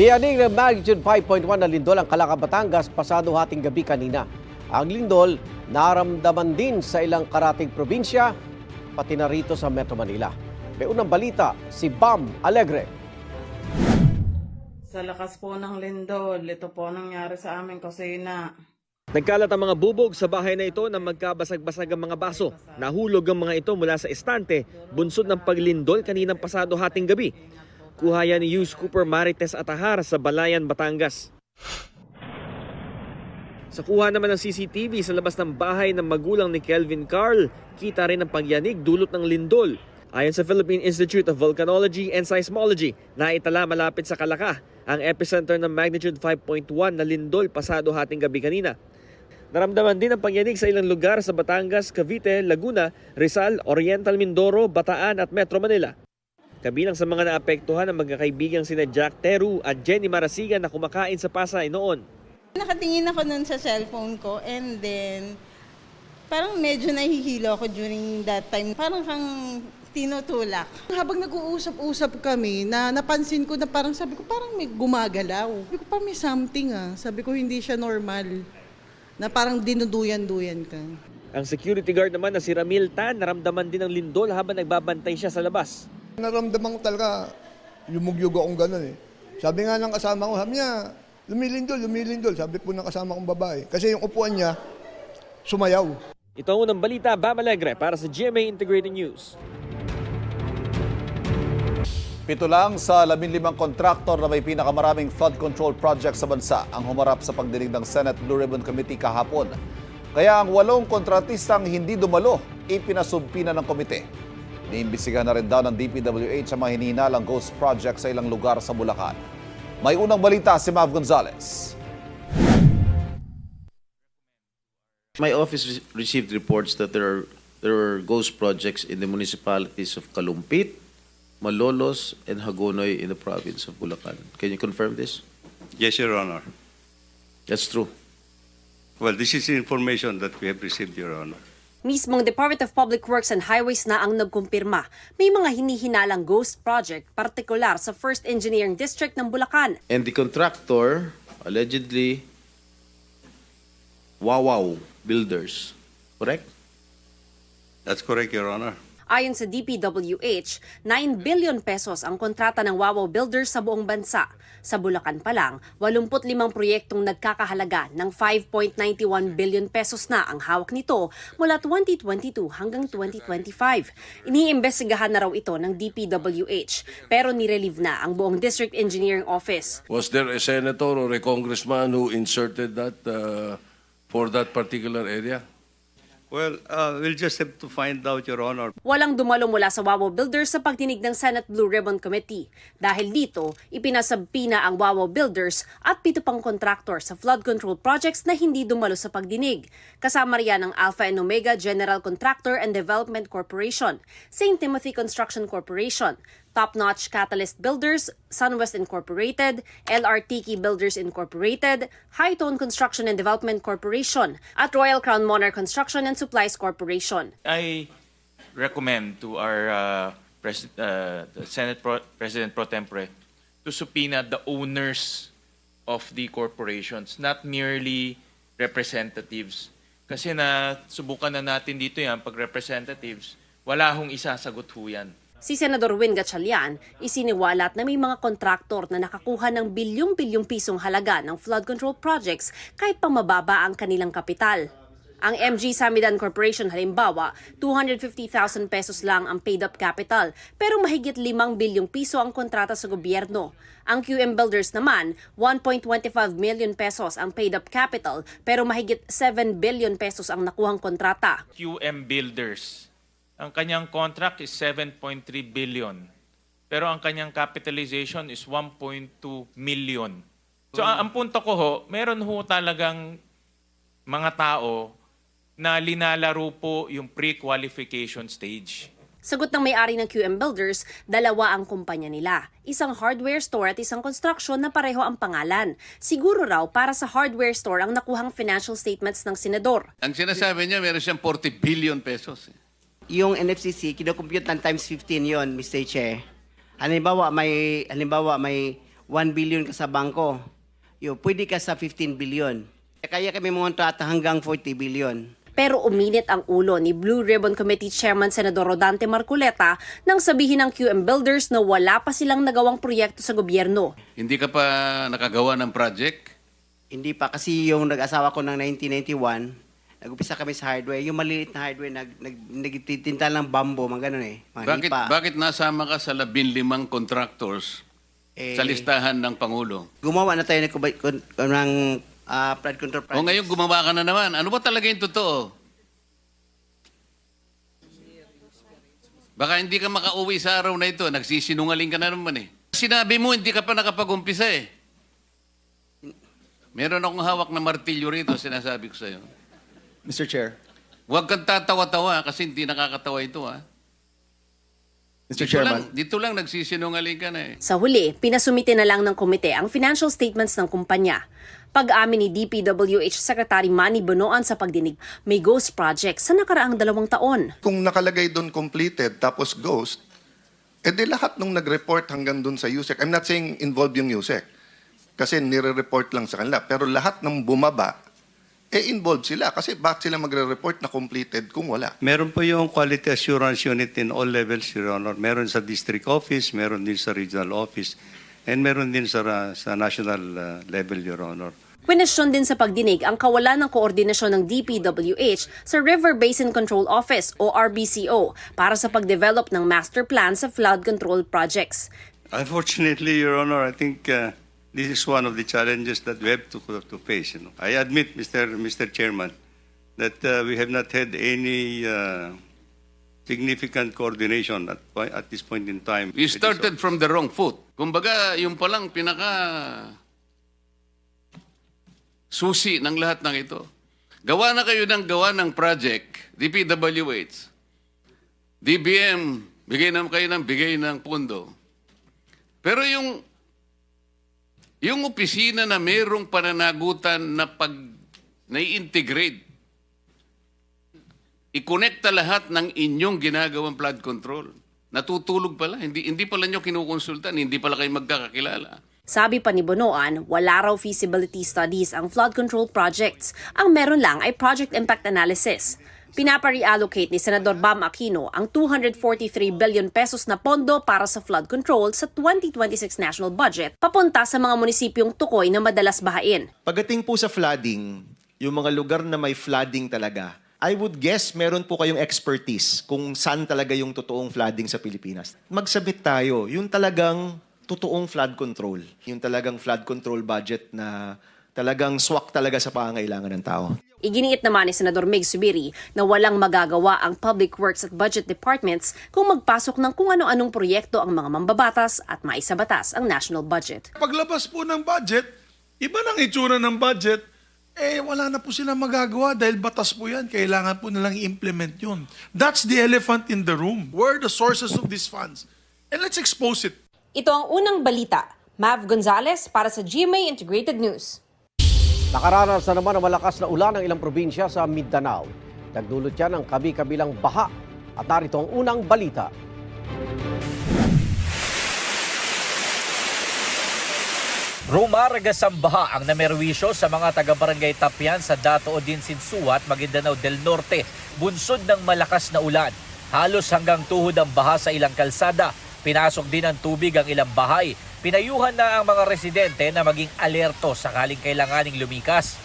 Lianing ng magnitude 5.1 na lindol ang Calaca, Batangas pasado hating gabi kanina. Ang lindol naramdaman din sa ilang karating probinsya, pati na rito sa Metro Manila. May unang balita, si Bam Alegre. Sa lakas po ng lindol, ito po ang nangyari sa aming kusina. Nagkalat ang mga bubog sa bahay na ito na magkabasag-basag ang mga baso. Nahulog ang mga ito mula sa estante, bunsod ng paglindol kaninang pasado hating gabi. Kuha yan ni Yus Cooper Marites Atahar sa Balayan, Batangas. Sa kuha naman ng CCTV sa labas ng bahay ng magulang ni Kelvin Carl, kita rin ang pagyanig dulot ng lindol. Ayon sa Philippine Institute of Volcanology and Seismology, naitala malapit sa Kalaka ang epicenter ng magnitude 5.1 na lindol pasado hating gabi kanina. Naramdaman din ang pagyanig sa ilang lugar sa Batangas, Cavite, Laguna, Rizal, Oriental Mindoro, Bataan at Metro Manila. Kabilang sa mga naapektuhan ang magkakaibigang sina Jack Teru at Jenny Marasigan na kumakain sa Pasay noon. Nakatingin ako nun sa cellphone ko and then parang medyo nahihilo ako during that time. Parang kang tinutulak. Habang nag-uusap-usap kami, na napansin ko na parang sabi ko, parang may gumagalaw. Sabi ko, parang may something ah. Sabi ko, hindi siya normal. Na parang dinuduyan-duyan ka. Ang security guard naman na si Ramil Tan naramdaman din ng lindol habang nagbabantay siya sa labas. Naramdaman ko talaga, yumugyug akong gano'n eh. Sabi nga ng kasama ko, sabi niya, lumilindol, lumilindol. Sabi po ng kasama kong babae. Kasi yung upuan niya, sumayaw. Ito ang unang balita, Bam Alegre para sa GMA Integrated News. Pito lang sa 15 kontraktor na may pinakamaraming flood control project sa bansa ang humarap sa pagdinig ng Senate Blue Ribbon Committee kahapon. Kaya ang walong kontratistang hindi dumalo, ipinasubpina ng komite. Niimbisigan na rin daw ng DPWH ang mga hinihinalang ghost project sa ilang lugar sa Bulacan. May unang balita si Mav Gonzalez. My office re- received reports that there are there are ghost projects in the municipalities of Kalumpit, Malolos, and Hagonoy in the province of Bulacan. Can you confirm this? Yes, Your Honor. That's true. Well, this is information that we have received, Your Honor. Mismong Department of Public Works and Highways na ang nagkumpirma. May mga hinihinalang ghost project, partikular sa First Engineering District ng Bulacan. And the contractor allegedly Wawaw Builders. Correct? That's correct, Your Honor. Ayon sa DPWH, 9 billion pesos ang kontrata ng Wawaw Builders sa buong bansa. Sa Bulacan pa lang, 85 proyektong nagkakahalaga ng 5.91 billion pesos na ang hawak nito mula 2022 hanggang 2025. Iniimbestigahan na raw ito ng DPWH pero nirelieve na ang buong District Engineering Office. Was there a senator or a congressman who inserted that uh, for that particular area? Well, uh, we'll just have to find out, Your Honor. Walang dumalo mula sa Wawaw Builders sa pagdinig ng Senate Blue Ribbon Committee. Dahil dito, ipinasabpina ang Wawaw Builders at pito pang kontraktor sa flood control projects na hindi dumalo sa pagdinig. Kasama riyan ang Alpha and Omega General Contractor and Development Corporation, St. Timothy Construction Corporation, Top Notch Catalyst Builders, Sunwest Incorporated, LRT Key Builders Incorporated, High Tone Construction and Development Corporation, at Royal Crown Monarch Construction and Supplies Corporation. I recommend to our uh, pres- uh, the Senate Pro- President pro tempore to subpoena the owners of the corporations, not merely representatives. Kasi na subukan na natin dito yan pag representatives, wala hong isasagot ho yan. Si Senador Win Gatchalian isiniwalat na may mga kontraktor na nakakuha ng bilyong-bilyong pisong halaga ng flood control projects kahit pa mababa ang kanilang kapital. Ang MG Samidan Corporation halimbawa, 250,000 pesos lang ang paid-up capital pero mahigit 5 bilyong piso ang kontrata sa gobyerno. Ang QM Builders naman, 1.25 million pesos ang paid-up capital pero mahigit 7 billion pesos ang nakuhang kontrata. QM Builders, ang kanyang contract is 7.3 billion. Pero ang kanyang capitalization is 1.2 million. So ang, ang punto ko ho, meron ho talagang mga tao na linalaro po yung pre-qualification stage. Sagot ng may-ari ng QM Builders, dalawa ang kumpanya nila. Isang hardware store at isang construction na pareho ang pangalan. Siguro raw para sa hardware store ang nakuhang financial statements ng senador. Ang sinasabi niya, meron siyang 40 billion pesos. Yung NFCC, kinocompute ng times 15 yon Mr. Chair. Halimbawa, may, halimbawa, may 1 billion ka sa bangko, yo, pwede ka sa 15 billion. Kaya kami mga kontrata hanggang 40 billion. Pero uminit ang ulo ni Blue Ribbon Committee Chairman Senador Rodante Marculeta nang sabihin ng QM Builders na wala pa silang nagawang proyekto sa gobyerno. Hindi ka pa nakagawa ng project? Hindi pa kasi yung nag-asawa ko ng 1991, nag-upisa kami sa hardware. Yung maliliit na hardware, nag, nag, nagtitinta ng bambo, mga ganun eh. Mga Bakit, hipa. bakit nasama ka sa labing limang contractors Eh, sa listahan ng Pangulo? Gumawa na tayo ng, ng ah, flood control O project. ngayon gumawa ka na naman. Ano ba talaga yung totoo? Baka hindi ka makauwi sa araw na ito. Nagsisinungaling ka na naman eh. Sinabi mo, hindi ka pa nakapag-umpisa eh. Meron akong hawak na martilyo rito, sinasabi ko sa'yo. Mr. Chair. Huwag kang tatawa-tawa kasi hindi nakakatawa ito ha. Mr. Dito lang, dito lang nagsisinungaling ka na eh. Sa huli, pinasumite na lang ng komite ang financial statements ng kumpanya. Pag-amin ni DPWH Secretary Manny Bonoan sa pagdinig, may ghost project sa nakaraang dalawang taon. Kung nakalagay doon completed tapos ghost, edi lahat nung nag-report hanggang doon sa USEC, I'm not saying involved yung USEC, kasi nire-report lang sa kanila, pero lahat ng bumaba, eh involved sila. Kasi bakit sila magre-report na completed kung wala? Meron po yung quality assurance unit in all levels, Your Honor. Meron sa district office, meron din sa regional office, and meron din sa, sa national uh, level, Your Honor. Kwenesyon din sa pagdinig ang kawalan ng koordinasyon ng DPWH sa River Basin Control Office o RBCO para sa pagdevelop ng master plan sa flood control projects. Unfortunately, Your Honor, I think uh, this is one of the challenges that we have to, to face. You know. I admit, Mr. Mr. Chairman, that uh, we have not had any uh, significant coordination at, at this point in time. You started from the wrong foot. Kumbaga, yung palang pinaka susi ng lahat ng ito. Gawa na kayo ng gawa ng project, DPWH. DBM, bigay na kayo ng bigay ng pundo. Pero yung yung opisina na mayroong pananagutan na pag nai-integrate, i-connecta lahat ng inyong ginagawang flood control. Natutulog pala, hindi hindi pala nyo kinukonsultan, hindi pala kayo magkakakilala. Sabi pa ni Bonoan, wala raw feasibility studies ang flood control projects. Ang meron lang ay project impact analysis. Pinapa-reallocate ni Senador Bam Aquino ang 243 billion pesos na pondo para sa flood control sa 2026 national budget papunta sa mga munisipyong tukoy na madalas bahain. Pagdating po sa flooding, yung mga lugar na may flooding talaga, I would guess meron po kayong expertise kung saan talaga yung totoong flooding sa Pilipinas. Magsabit tayo, yung talagang totoong flood control. Yung talagang flood control budget na talagang swak talaga sa pangangailangan ng tao. Iginiit naman ni Senador Mig Subiri na walang magagawa ang Public Works at Budget Departments kung magpasok ng kung ano-anong proyekto ang mga mambabatas at maisabatas ang national budget. Paglabas po ng budget, iba nang itsura ng budget, eh wala na po sila magagawa dahil batas po yan. Kailangan po nilang i-implement yun. That's the elephant in the room. Where are the sources of these funds? And let's expose it. Ito ang unang balita. Mav Gonzalez para sa GMA Integrated News. Nakaranas na naman ng malakas na ulan ng ilang probinsya sa Mindanao. Nagdulot yan ng kabi-kabilang baha. At narito ang unang balita. Rumaragas ang baha ang namerwisyo sa mga taga-barangay Tapyan sa Dato Odin Sinsuat, Maguindanao del Norte, bunsod ng malakas na ulan. Halos hanggang tuhod ang baha sa ilang kalsada. Pinasok din ng tubig ang ilang bahay. Pinayuhan na ang mga residente na maging alerto sakaling kailanganing lumikas.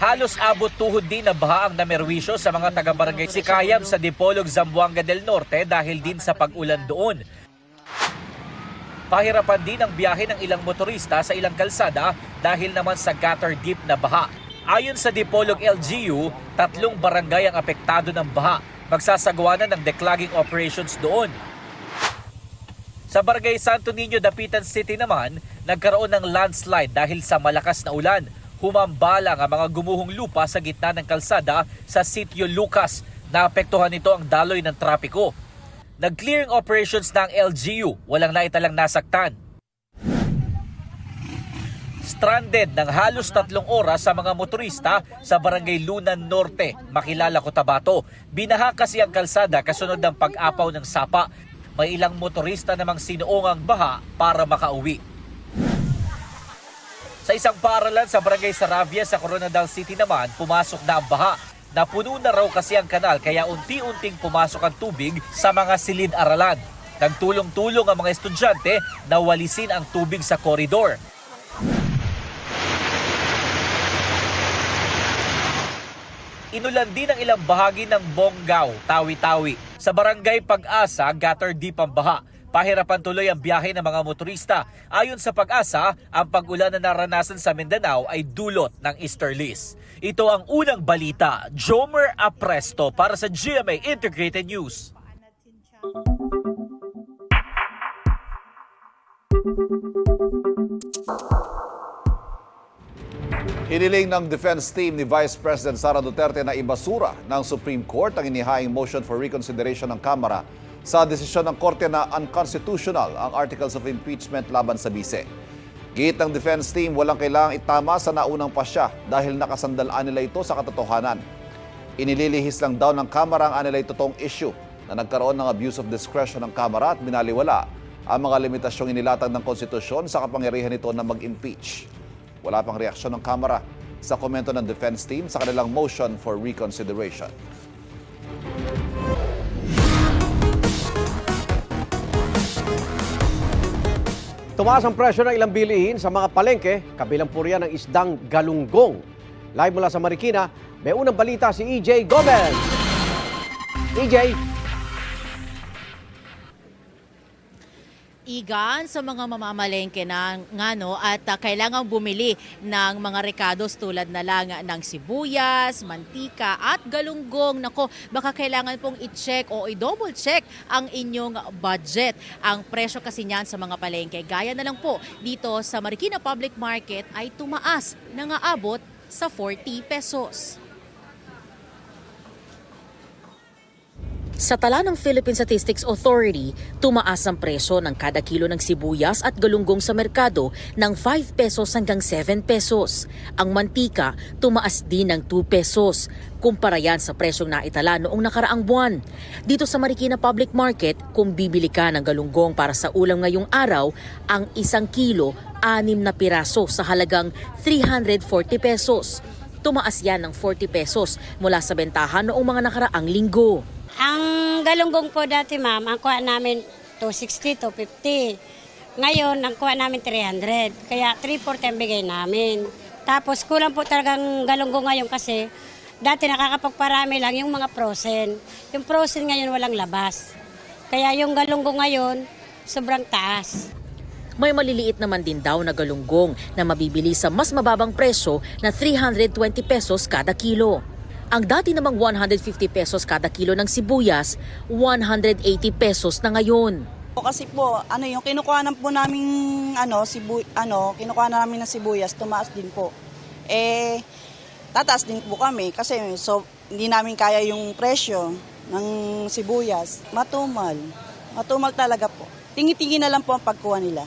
Halos abot tuhod din na baha ang namerwisyo sa mga taga-barangay Sikayam sa Dipolog, Zamboanga del Norte dahil din sa pag-ulan doon. Pahirapan din ang biyahe ng ilang motorista sa ilang kalsada dahil naman sa gutter deep na baha. Ayon sa Dipolog LGU, tatlong barangay ang apektado ng baha. Magsasagawa na ng declogging operations doon. Sa barangay Santo Niño, Dapitan City naman, nagkaroon ng landslide dahil sa malakas na ulan. Humambalang ang mga gumuhong lupa sa gitna ng kalsada sa Sitio Lucas. Naapektuhan nito ang daloy ng trapiko. Nag-clearing operations ng LGU, walang naitalang nasaktan. Stranded ng halos tatlong oras sa mga motorista sa Barangay Lunan Norte, Makilala, Cotabato. Binaha kasi ang kalsada kasunod ng pag-apaw ng sapa. May ilang motorista namang sinuong ang baha para makauwi. Sa isang paaralan sa Barangay Saravia sa Coronadal City naman, pumasok na ang baha. Napuno na raw kasi ang kanal kaya unti-unting pumasok ang tubig sa mga silid-aralan. Nagtulong-tulong ang mga estudyante na walisin ang tubig sa koridor. Inulan din ang ilang bahagi ng Bonggao, Tawi-Tawi. Sa barangay Pag-asa, gutter deep ang baha. Pahirapan tuloy ang biyahe ng mga motorista. Ayon sa Pag-asa, ang pag-ulan na naranasan sa Mindanao ay dulot ng easterlies. Ito ang unang balita. Jomer Apresto para sa GMA Integrated News. Hiniling ng defense team ni Vice President Sara Duterte na ibasura ng Supreme Court ang inihaing motion for reconsideration ng Kamara sa desisyon ng Korte na unconstitutional ang articles of impeachment laban sa bise. Git ng defense team, walang kailangang itama sa naunang pasya dahil nakasandalaan nila ito sa katotohanan. Inililihis lang daw ng Kamara ang anilay totoong issue na nagkaroon ng abuse of discretion ng Kamara at binaliwala ang mga limitasyong inilatag ng konstitusyon sa kapangyarihan nito na mag-impeach. Wala pang reaksyon ng Kamara sa komento ng defense team sa kanilang motion for reconsideration. Tumaas ang presyo ng ilang bilihin sa mga palengke, kabilang po riyan ng isdang galunggong. Live mula sa Marikina, may unang balita si EJ Gomez. EJ, igan sa mga mamamalengke na ngano at ah, kailangang bumili ng mga rekados tulad na lang ng sibuyas, mantika at galunggong. Nako, baka kailangan pong i-check o i-double check ang inyong budget. Ang presyo kasi niyan sa mga palengke, gaya na lang po dito sa Marikina Public Market ay tumaas na nga abot sa 40 pesos. Sa tala ng Philippine Statistics Authority, tumaas ang presyo ng kada kilo ng sibuyas at galunggong sa merkado ng 5 pesos hanggang 7 pesos. Ang mantika tumaas din ng 2 pesos. Kumpara yan sa presyong naitala noong nakaraang buwan. Dito sa Marikina Public Market, kung bibili ka ng galunggong para sa ulam ngayong araw, ang isang kilo, anim na piraso sa halagang 340 pesos. Tumaas yan ng 40 pesos mula sa bentahan noong mga nakaraang linggo. Ang galunggong po dati ma'am, ang kuha namin 260, 250. Ngayon, ang kuha namin 300. Kaya 340 ang bigay namin. Tapos kulang po talagang galunggong ngayon kasi dati nakakapagparami lang yung mga frozen. Yung frozen ngayon walang labas. Kaya yung galunggong ngayon, sobrang taas. May maliliit naman din daw na galunggong na mabibili sa mas mababang presyo na 320 pesos kada kilo. Ang dati namang 150 pesos kada kilo ng sibuyas, 180 pesos na ngayon. Kasi po, ano yung kinukuhanan po namin ano, sibu, ano, kinukuha namin ng sibuyas, tumaas din po. Eh, tataas din po kami kasi so, hindi namin kaya yung presyo ng sibuyas. Matumal. Matumal talaga po. Tingi-tingi na lang po ang pagkuha nila.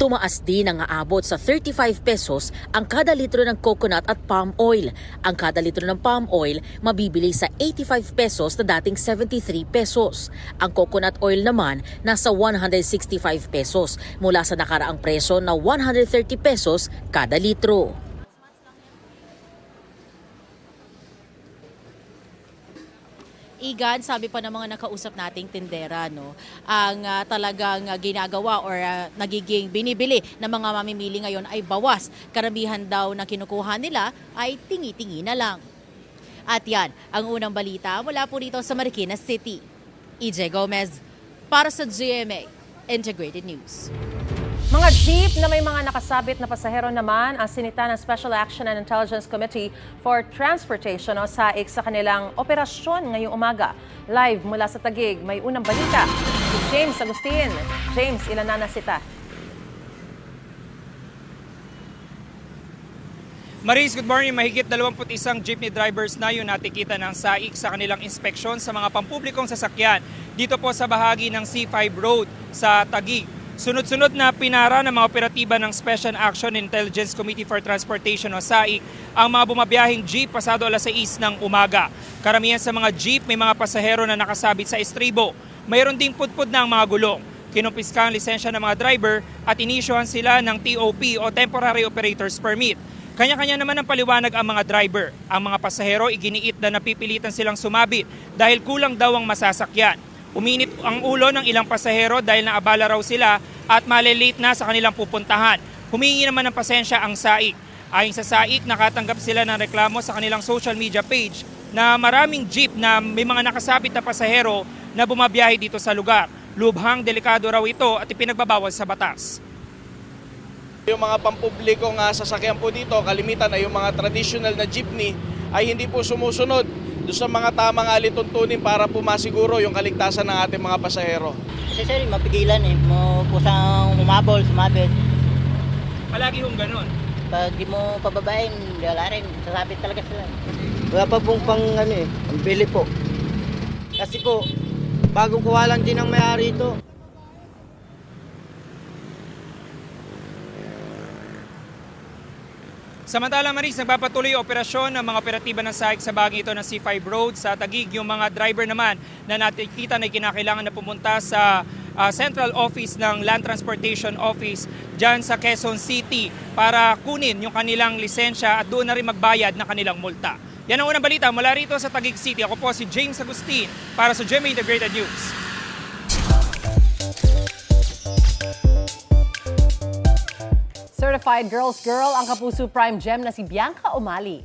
Tumaas din ang aabot sa 35 pesos ang kada litro ng coconut at palm oil. Ang kada litro ng palm oil mabibili sa 85 pesos na dating 73 pesos. Ang coconut oil naman nasa 165 pesos mula sa nakaraang presyo na 130 pesos kada litro. Igan, sabi pa ng mga nakausap nating tindera, no, ang ah, talagang ah, ginagawa or ah, nagiging binibili ng mga mamimili ngayon ay bawas. Karamihan daw na kinukuha nila ay tingi-tingi na lang. At yan, ang unang balita mula po dito sa Marikina City. EJ Gomez, para sa GMA Integrated News. Mga jeep na may mga nakasabit na pasahero naman ang sinita ng Special Action and Intelligence Committee for Transportation o SAIC sa kanilang operasyon ngayong umaga. Live mula sa Tagig, may unang balita. Si James Agustin. James, ilan na nasita? Maris, good morning. Mahigit 21 jeepney drivers na yun natikita ng SAIC sa kanilang inspeksyon sa mga pampublikong sasakyan dito po sa bahagi ng C5 Road sa Taguig. Sunod-sunod na pinara ng mga operatiba ng Special Action Intelligence Committee for Transportation o SAIC ang mga bumabiyahing jeep pasado alas 6 ng umaga. Karamihan sa mga jeep may mga pasahero na nakasabit sa estribo. mayroon ding pudpud na ang mga gulong. Kinumpiska ang lisensya ng mga driver at inisyuhan sila ng TOP o Temporary Operator's Permit. Kanya-kanya naman ang paliwanag ang mga driver. Ang mga pasahero iginiit na napipilitan silang sumabit dahil kulang daw ang masasakyan. Uminit ang ulo ng ilang pasahero dahil naabala raw sila at malilate na sa kanilang pupuntahan. Humingi naman ng pasensya ang SAIC. Ayon sa SAIC, nakatanggap sila ng reklamo sa kanilang social media page na maraming jeep na may mga nakasabit na pasahero na bumabiyahe dito sa lugar. Lubhang delikado raw ito at ipinagbabawal sa batas. Yung mga pampublikong uh, sasakyan po dito, kalimitan ay yung mga traditional na jeepney ay hindi po sumusunod doon sa mga tamang alituntunin para po masiguro yung kaligtasan ng ating mga pasahero. Kasi sir, mapigilan eh. Mo kusang umabol, sumabit. Palagi hong ganun. Pag di mo pababain, wala rin. Sasabit talaga sila. Wala pa pong pang ano eh, ang bili po. Kasi po, bagong kuha lang din ang may-ari ito. Samantala Maris, nagpapatuloy operasyon ng mga operatiba ng SAIC sa bagay ito ng C5 Road sa Tagig. Yung mga driver naman na nakikita na kinakailangan na pumunta sa ah, Central Office ng Land Transportation Office dyan sa Quezon City para kunin yung kanilang lisensya at doon na rin magbayad ng kanilang multa. Yan ang unang balita mula rito sa Tagig City. Ako po si James Agustin para sa GMA Integrated News. Certified Girls Girl ang Kapuso Prime Gem na si Bianca Umali.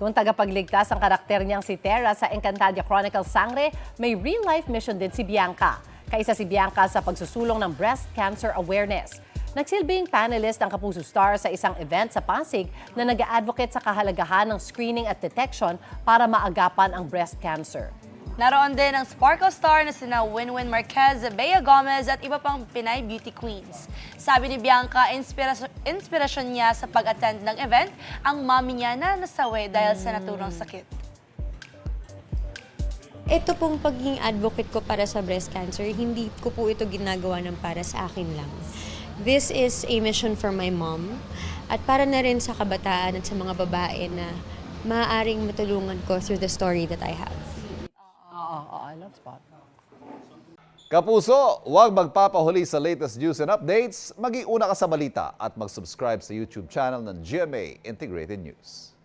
Kung tagapagligtas ang karakter niyang si Terra sa Encantadia Chronicles Sangre, may real-life mission din si Bianca. Kaisa si Bianca sa pagsusulong ng breast cancer awareness. Nagsilbing panelist ang Kapuso Star sa isang event sa Pasig na nag-advocate sa kahalagahan ng screening at detection para maagapan ang breast cancer. Naroon din ang Sparkle Star na sina Winwin Marquez, Bea Gomez at iba pang Pinay beauty queens. Sabi ni Bianca, inspirasyon, inspirasyon niya sa pag-attend ng event ang mami niya na nasawi dahil sa naturang sakit. Ito pong pagiging advocate ko para sa breast cancer, hindi ko po ito ginagawa ng para sa akin lang. This is a mission for my mom at para na rin sa kabataan at sa mga babae na maaaring matulungan ko through the story that I have. Love spot. Kapuso, huwag magpapahuli sa latest news and updates. Mag-iuna ka sa balita at mag-subscribe sa YouTube channel ng GMA Integrated News.